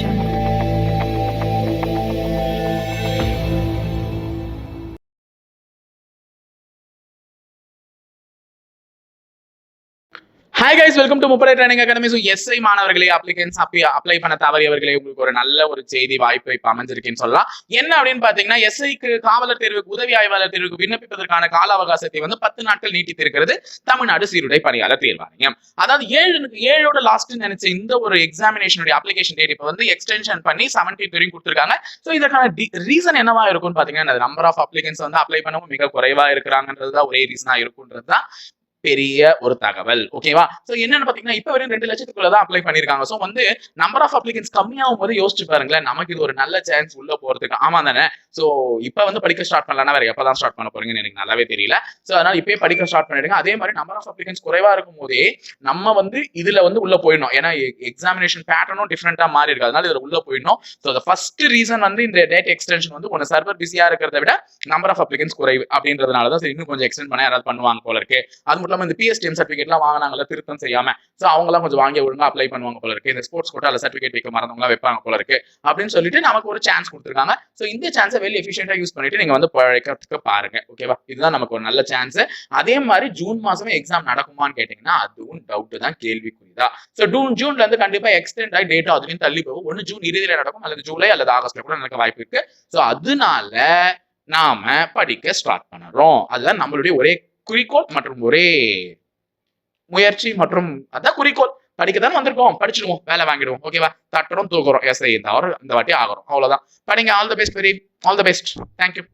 channel. Hi guys welcome to முப்படை training academy so SI மாணவர்களே applicants அப்பி apply பண்ண தவறியவர்களே உங்களுக்கு ஒரு நல்ல ஒரு செய்தி வாய்ப்பு இப்போ அமைஞ்சிருக்குன்னு சொல்லலாம். என்ன அப்படின்னு பார்த்தீங்கன்னா எஸ்ஐக்கு காவலர் தேர்வுக்கு உதவி ஆய்வாளர் தேர்வுக்கு விண்ணப்பிப்பதற்கான கால அவகாசத்தை வந்து பத்து நாட்கள் நீட்டித்திருக்கிறது தமிழ்நாடு சீருடை பணியாளர் தேர்வாணையம். அதாவது ஏழு ஏழோட லாஸ்ட் நினைச்ச இந்த ஒரு எக்ஸாமினேஷனுடைய அப்ளிகேஷன் டேட் இப்போ வந்து எக்ஸ்டென்ஷன் பண்ணி செவன்டீன் வரையும் கொடுத்துருக்காங்க. ஸோ இதற்கான ரீசன் என்னவா இருக்கும்னு பார்த்தீங்கன்னா நம்பர் ஆஃப் அப்ளிகன்ஸ் வந்து அப்ளை பண்ணவும் மிக குறைவா இருக்கிறாங்கன்றது தான் ஒரே ரீசனாக இருக்குன்றது தான் பெரிய ஒரு தகவல். ஓகேவா சோ என்னன்னு பாத்தீங்கன்னா இப்ப வரையும் ரெண்டு லட்சத்துக்குள்ள தான் அப்ளை பண்ணிருக்காங்க சோ வந்து நம்பர் ஆஃப் அப்ளிகன்ஸ் கம்மியாகும் போது யோசிச்சு பாருங்களேன் நமக்கு இது ஒரு நல்ல சான்ஸ் உள்ள போறதுக்கு. ஆமா தானே? ஸோ இப்போ வந்து படிக்க ஸ்டார்ட் பண்ணலன்னா வேற எப்பதான் ஸ்டார்ட் பண்ண போறீங்கன்னு எனக்கு நல்லாவே தெரியல. ஸோ அதனால இப்பயே படிக்க ஸ்டார்ட் பண்ணிடுங்க. அதே மாதிரி நம்பர் ஆஃப் அப்ளிகன்ஸ் குறைவா இருக்கும் போதே நம்ம வந்து இதுல வந்து உள்ள போயிடணும். ஏன்னா எக்ஸாமினேஷன் பேட்டர்னும் டிஃப்ரெண்டா மாறி இருக்கு. அதனால இதுல உள்ள போயிடணும். ஸோ ஃபர்ஸ்ட் ரீசன் வந்து இந்த டேட் எக்ஸ்டென்ஷன் வந்து கொஞ்சம் சர்வர் பிஸியா இருக்கிறத விட நம்பர் ஆஃப் அப்ளிகன்ஸ் குறைவு அப்படின்றதுனால தான் சரி இன்னும் கொஞ்சம் எக்ஸ்டென்ட் பண்ண யாராவது பண்ணுவாங்க போல இருக்கு. அது மட்டும் இல்லாமல் இந்த பிஎஸ்டிஎம் சர்டிஃபிகேட்லாம் வாங்கினாங்கள திருத்தம் செய்யாம. ஸோ அவங்களாம் கொஞ்சம் வாங்கி ஒழுங்கா அப்ளை பண்ணுவாங்க போல இருக்கு. இந்த ஸ்போர்ட்ஸ் கோட்டால சர்டிஃபிகேட் வைக்க மறந்தவங்களா வைப்பாங்க போல இருக்கு. அப்படின்னு சொல்லிட்டு நமக்கு ஒரு சான்ஸ் கொடுத்துருக்காங்க. ஸோ இந்த சான்ஸை வெளியே எஃபிஷியன்டா யூஸ் பண்ணிட்டு நீங்க வந்து பழக்கிறதுக்கு பாருங்க ஓகேவா இதுதான் நமக்கு ஒரு நல்ல சான்ஸ் அதே மாதிரி ஜூன் மாசமே எக்ஸாம் நடக்குமான்னு கேட்டீங்கன்னா அதுவும் டவுட் தான் கேள்விக்குறிதா ஸோ ஜூன் ஜூன்ல இருந்து கண்டிப்பா எக்ஸ்டெண்ட் ஆகி டேட் அதுலயும் தள்ளி போகும். ஒன்று ஜூன் இறுதியில நடக்கும் அல்லது ஜூலை அல்லது ஆகஸ்ட்ல கூட நடக்க வாய்ப்பு இருக்கு. ஸோ அதனால நாம படிக்க ஸ்டார்ட் பண்ணுறோம். அதுதான் நம்மளுடைய ஒரே குறிக்கோள் மற்றும் ஒரே முயற்சி மற்றும் அதான் குறிக்கோள். படிக்க தானே வந்திருக்கோம். படிச்சிடுவோம். வேலை வாங்கிடுவோம். ஓகேவா தட்டுறோம் தூக்குறோம். எஸ்ஐ தவிர இந்த வாட்டி ஆகிறோம் அவ்வளவுதான். படிங்க. All the best very all the best thank you